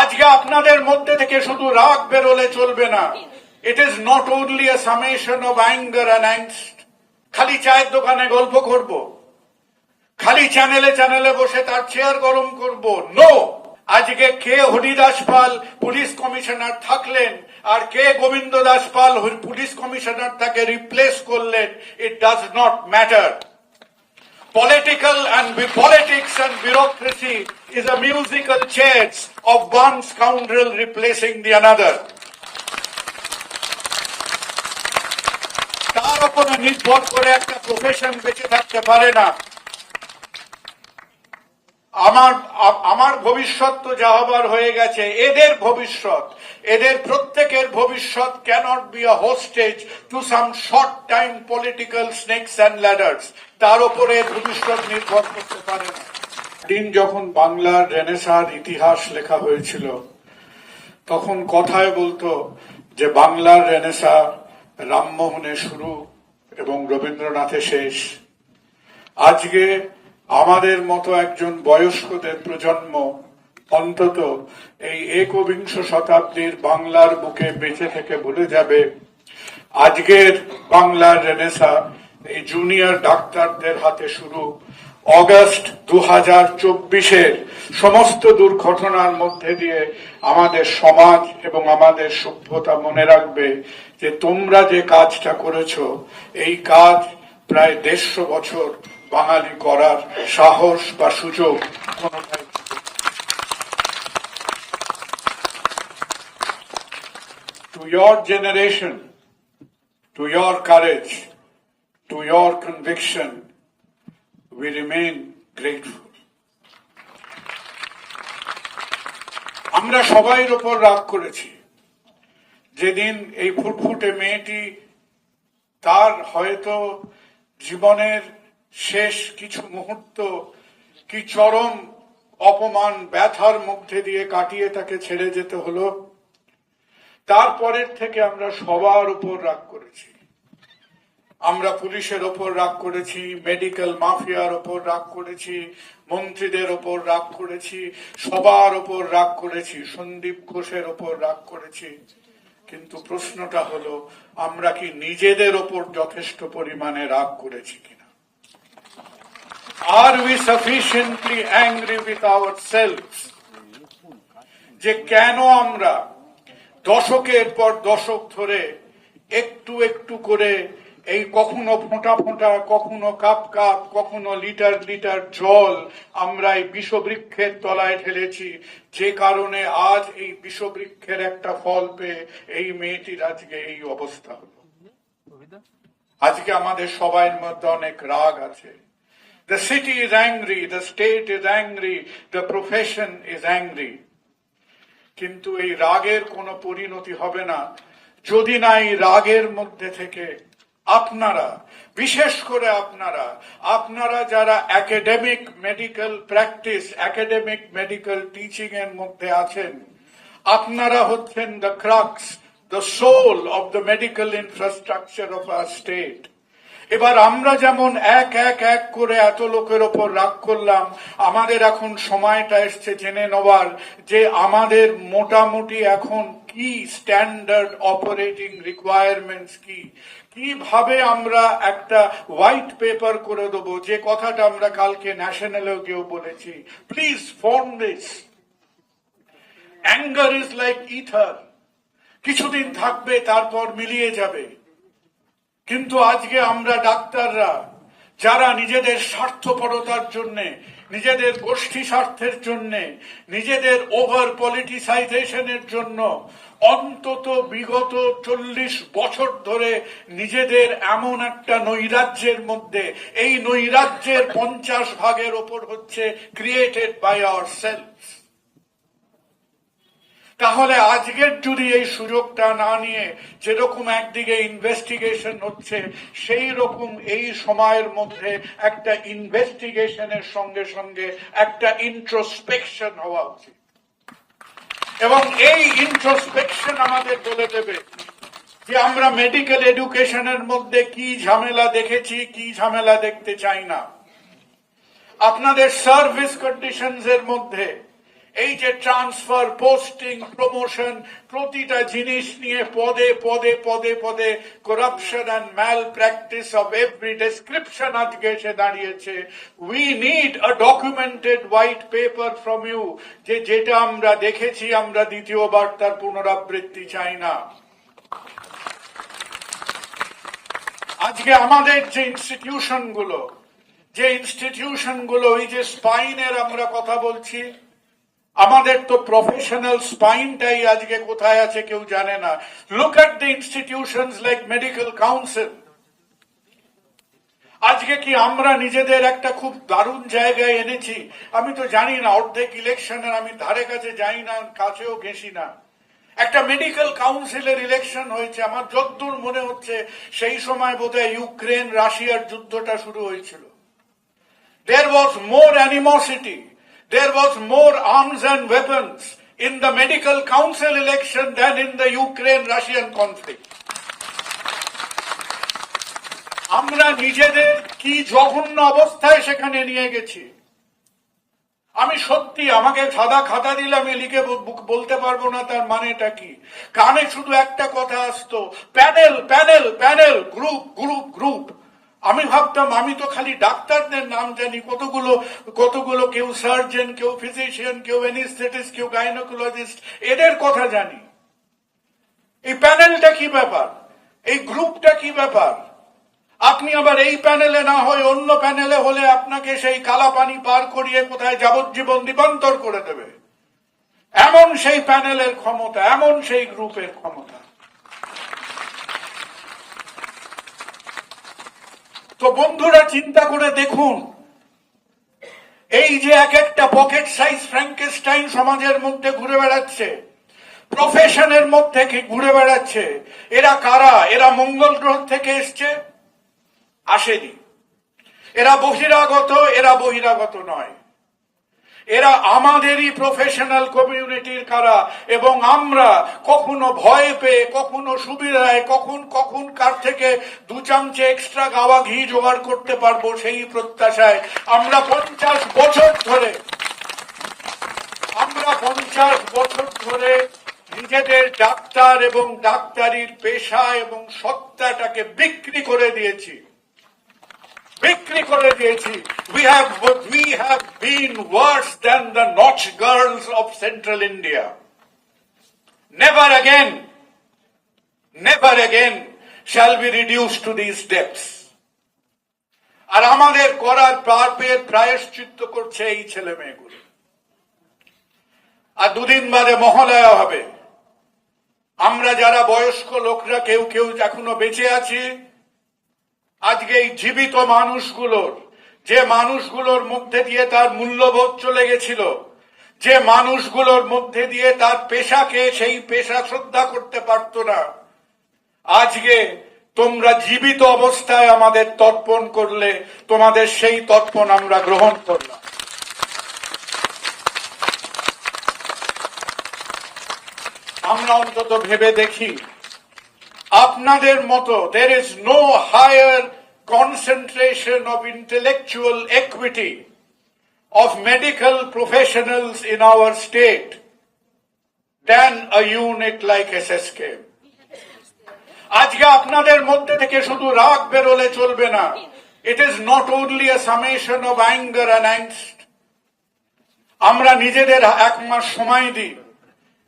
আজকে আপনাদের মধ্যে থেকে শুধু রাগ বেরোলে চলবে না। It is not only a summation of anger and খালি চায়ের দোকানে গল্প করব। খালি চ্যানেলে চ্যানেলে বসে তার চেয়ার গরম করব। নো আজকে কে হরিদাস পাল পুলিশ কমিশনার থাকলেন আর কে গোবিন্দ দাস পাল পুলিশ কমিশনার তাকে রিপ্লেস করলেন it does not matter Political and politics and bureaucracy is a musical chairs of one scoundrel replacing the another. তার উপরে নির্ভর করে একটা প্রফেশন বেঁচে থাকতে পারে না আমার আমার ভবিষ্যৎ তো যা হবার হয়ে গেছে, এদের ভবিষ্যৎ, এদের প্রত্যেকের ভবিষ্যৎ cannot be a hostage to some short time political snakes and ladders তার উপরে ভবিষ্যৎ নির্ভর করতে পারে দিন যখন বাংলার রেনেসার ইতিহাস লেখা হয়েছিল, তখন কথায় বলতো যে বাংলার রেনেসা রামমোহনে শুরু এবং রবীন্দ্রনাথে শেষ। আজকে আমাদের মতো একজন বয়স্কদের প্রজন্ম অন্তত এই একবিংশ শতাব্দীর বাংলার বুকে বেঁচে থেকে ভুলে যাবে। আজকের বাংলার রেনেসা, এই জুনিয়র ডাক্তারদের হাতে শুরু। অগস্ট দু হাজার চব্বিশের সমস্ত দুর্ঘটনার মধ্যে দিয়ে আমাদের সমাজ এবং আমাদের সভ্যতা মনে রাখবে যে তোমরা যে কাজটা করেছ, এই কাজ প্রায় দেড়শো বছর বাঙালি করার সাহস বা সুযোগ to your generation to your courage to your conviction we remain grateful আমরা সবাইর উপর রাগ করেছি। যেদিন এই ফুটফুটে মেয়েটি তার হয়তো জীবনের শেষ কিছু মুহূর্ত, কি চরম অপমান ব্যথার মধ্যে দিয়ে কাটিয়ে তাকে ছেড়ে যেতে হলো তারপরের থেকে আমরা সবার উপর রাগ করেছি। আমরা পুলিশের ওপর রাগ করেছি, মেডিকেল মাফিয়ার ওপর রাগ করেছি, মন্ত্রীদের ওপর রাগ করেছি, সবার ওপর রাগ করেছি, সন্দীপ ঘোষের ওপর রাগ করেছি। কিন্তু প্রশ্নটা হলো, আমরা কি নিজেদের ওপর যথেষ্ট পরিমাণে রাগ করেছি we sufficiently angry with our self যে কেন আমরা দশকের পর দশক ধরে একটু একটু করে এই কখনো ফোঁটা ফোঁটা, কখনো কাপ কাপ, কখনো লিটার লিটার জল আমরা এই বিষবৃক্ষের তলায় ঢেলেছি? যে কারণে আজ এই বিষবৃক্ষের একটা ফল পেয়ে এই মেয়েটির আজকে এই অবস্থা হলো। আজকে আমাদের সবাইয়ের মধ্যে অনেক রাগ আছে। The city is angry, the state is angry, the profession is angry. কিন্তু এই রাগের কোনো পরিণতি হবে না যদি না এই রাগের মধ্যে থেকে আপনারা বিশেষ করে আপনারা আপনারা যারা academic medical practice academic medical teaching এর মধ্যে আছেন আপনারা হচ্ছেন the crux the soul of the medical infrastructure of our state এবার আমরা যেমন এক এক এক করে এত লোকের ওপর রাগ করলাম, আমাদের এখন সময়টা এসছে জেনে নেওয়ার যে আমাদের মোটামুটি এখন কি স্ট্যান্ডার্ড অপারেটিং রিকোয়ারমেন্টস কি? কীভাবে আমরা একটা হোয়াইট পেপার করে দেবো? যে কথাটা আমরা কালকে ন্যাশনালেও গিয়েও বলেছি। Please form this anger is like ether কিছুদিন থাকবে, তারপর মিলিয়ে যাবে। কিন্তু আজকে আমরা ডাক্তাররা, যারা নিজেদের স্বার্থপরতার জন্য, নিজেদের গোষ্ঠী স্বার্থের জন্য, নিজেদের ওভার পলিটিসাইজেশনের জন্য অন্তত বিগত চল্লিশ বছর ধরে নিজেদের এমন একটা নৈরাজ্যের মধ্যে, এই নৈরাজ্যের পঞ্চাশ ভাগের ওপর হচ্ছে ক্রিয়েটেড বাই আওয়ার সেলফ তাহলে আজকের যদি এই সুযোগটা না নিয়ে যেরকম একদিকে ইনভেস্টিগেশন হচ্ছে সেই রকম এই সময়ের মধ্যে একটা ইনভেস্টিগেশনের সঙ্গে সঙ্গে একটা ইন্ট্রোস্পেকশন হওয়া উচিত। এবং এই ইন্ট্রোস্পেকশন আমাদের বলে দেবে যে আমরা মেডিকেল এডুকেশনের মধ্যে কি ঝামেলা দেখেছি, কি ঝামেলা দেখতে চাই না। আপনাদের সার্ভিস কন্ডিশনস এর মধ্যে এই যে ট্রান্সফার পোস্টিং প্রমোশন প্রতিটা জিনিস নিয়ে পদে পদে পদে পদে corruption and malpractice of every description আজকে এসে দাঁড়িয়েছে। We need a documented white paper from you যে যেটা আমরা দেখেছি, আমরা দ্বিতীয়বার তার পুনরাবৃত্তি চাই না। আজকে আমাদের যে ইনস্টিটিউশনগুলো, যে ইনস্টিটিউশনগুলো, ওই যে স্পাইনের আমরা কথা বলছি আমাদের তো প্রফেশনাল স্পাইনটাই আজকে কোথায় আছে কেউ জানে না। Look at the institution like medical council আজকে কি আমরা নিজেদের একটা খুব দারুণ জায়গায় এনেছি? আমি তো জানি না অর্ধেক ইলেকশনের আমি ধারে কাছে যাই না কাছেও ঘেঁষি না। একটা মেডিকেল কাউন্সিলের ইলেকশন হয়েছে আমার যদ্দূর মনে হচ্ছে সেই সময় বোধহয় ইউক্রেন রাশিয়ার যুদ্ধটা শুরু হয়েছিল। There was more animosity, there was more arms and weapons in the medical council election than in the Ukraine-Russian conflict. আমরা নিজেদের কি জঘন্য অবস্থায় সেখানে নিয়ে গেছি? আমি সত্যি আমাকে সাদা খাতা দিলে আমি লিখে বলতে পারব না তার মানেটা কি? কানে শুধু একটা কথা আসতো, panel panel panel, group group group. আমি ভাবতাম, আমি তো খালি ডাক্তারদের নাম জানি, কতগুলো কতগুলো কেউ সার্জন, কেউ ফিজিশিয়ান, কেউ এনিস্থেটিস্ট কেউ গাইনোকোলজিস্ট, এদের কথা জানি। এই প্যানেলটা কি ব্যাপার? এই গ্রুপটা কি ব্যাপার? আপনি আবার এই প্যানেলে না হয় অন্য প্যানেলে হলে আপনাকে সেই কালা পানি পার করিয়ে কোথায় যাবজ্জীবন দ্বীপান্তর করে দেবে। এমন সেই প্যানেলের ক্ষমতা, এমন সেই গ্রুপের ক্ষমতা। তো বন্ধুরা, চিন্তা করে দেখুন। এই যে এক একটা পকেট সাইজ ফ্র্যাঙ্কেস্টাইন সমাজের মধ্যে ঘুরে বেড়াচ্ছে প্রফেশনের মধ্যে ঘুরে বেড়াচ্ছে, এরা কারা? এরা মঙ্গল গ্রহ থেকে এসছে? আসেনি। এরা বহিরাগত এরা বহিরাগত নয়। এরা আমাদেরই প্রফেশনাল কমিউনিটির কারা এবং আমরা কখনো ভয় পেয়ে, কখনো সুবিধায়, কখন কখন কার থেকে দু চামচে এক্সট্রা গাওয়া ঘি জোগাড় করতে পারব সেই প্রত্যাশায় আমরা পঞ্চাশ বছর ধরে, আমরা পঞ্চাশ বছর ধরে নিজেদের ডাক্তার এবং ডাক্তারির পেশা এবং সত্তাটাকে বিক্রি করে দিয়েছি। বিক্রি করে দিয়েছি। We have we have been worse than the nautch girls of central India never again never again shall be reduce to this depths আর আমাদের করার পাপের প্রায়শ্চিত্ত করছে এই ছেলে মেয়েগুলো। আর দুদিন বাদে মহালয়া হবে। আমরা যারা বয়স্ক লোকরা, কেউ কেউ এখনও বেঁচে আছি আজকে এই জীবিত মানুষগুলোর, যে মানুষগুলোর মধ্যে দিয়ে তার মূল্যবোধ চলে গেছিল, যে মানুষগুলোর মধ্যে দিয়ে তার পেশাকে সেই পেশা শ্রদ্ধা করতে পারতো না, আজকে তোমরা জীবিত অবস্থায় আমাদের তর্পণ করলে, তোমাদের সেই তর্পণ আমরা গ্রহণ করলাম। আমরা অন্তত ভেবে দেখি, আপনাদের মতো there is no higher concentration of intellectual equity of medical professionals in our state than a unit like SSK. আজকে আপনাদের মধ্যে থেকে শুধু রাগ বেরোলে চলবে না। It is not only a summation of anger and আমরা নিজেদের এক মাস সময় দিই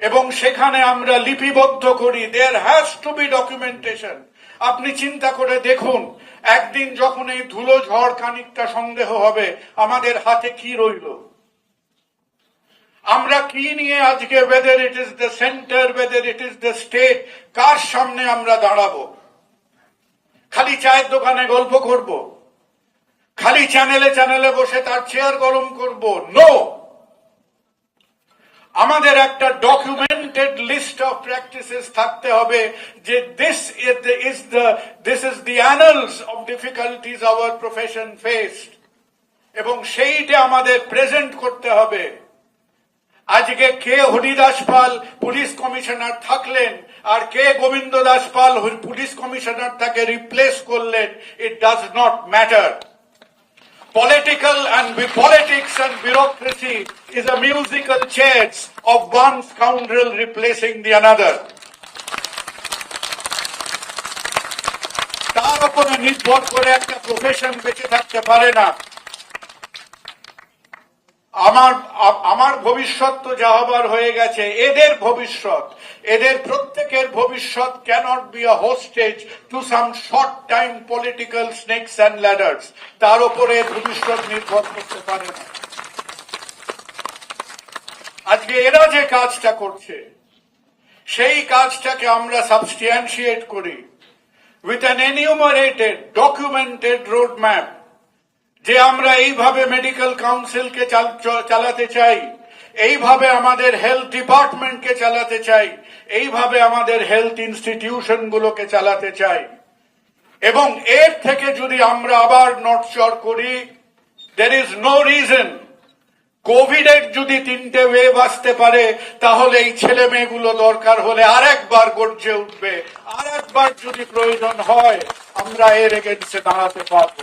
এবং সেখানে আমরা লিপিবদ্ধ করি। There has to be documentation আপনি চিন্তা করে দেখুন, একদিন যখন এই ধুলো ঝড় খানিকটা সন্দেহ হবে, আমাদের হাতে কি রইল? আমরা কি নিয়ে আজকে whether it is the centre whether it is the state কার সামনে আমরা দাঁড়াবো? খালি চায়ের দোকানে গল্প করব? খালি চ্যানেলে চ্যানেলে বসে তার চেয়ার গরম করব? নো আমাদের একটা ডকুমেন্টেড লিস্ট অফ প্র্যাকটিসেস থাকতে হবে যে this is the this is the annals of difficulties our profession faced এবং সেইটা আমাদের প্রেজেন্ট করতে হবে। আজকে কে হরিদাস পাল পুলিশ কমিশনার থাকলেন আর কে গোবিন্দ দাস পাল পুলিশ কমিশনার তাকে রিপ্লেস করলেন it does not matter political and politics and bureaucracy is a musical chairs of one scoundrel replacing the another. তার উপরে নির্ভর করে একটা প্রফেশন বেঁচে থাকতে পারে না আমার আমার ভবিষ্যৎ তো যা হবার হয়ে গেছে এদের ভবিষ্যৎ এদের প্রত্যেকের ভবিষ্যৎ cannot be a hostage to some short time political snakes and ladders তার উপরে ভবিষ্যৎ নির্ভর করতে পারে না। আজকে এরা যে কাজটা করছে, সেই কাজটাকে আমরা সাবস্টিয়ানশিয়েট করি with an enumerated documented road map যে আমরা এইভাবে মেডিকেল কাউন্সিলকে চালাতে চাই। এইভাবে আমাদের হেলথ ডিপার্টমেন্টকে চালাতে চাই, এইভাবে আমাদের হেলথ ইনস্টিটিউশন গুলোকে চালাতে চাই। এবং এর থেকে যদি আমরা আবার নটচর করি there is no reason Covid এর যদি তিনটে ওয়েভ আসতে পারে, তাহলে এই ছেলে মেয়েগুলো দরকার হলে আর একবার গর্জে উঠবে আর একবার যদি প্রয়োজন হয়, আমরা এর এগেন্সে দাঁড়াতে পারব।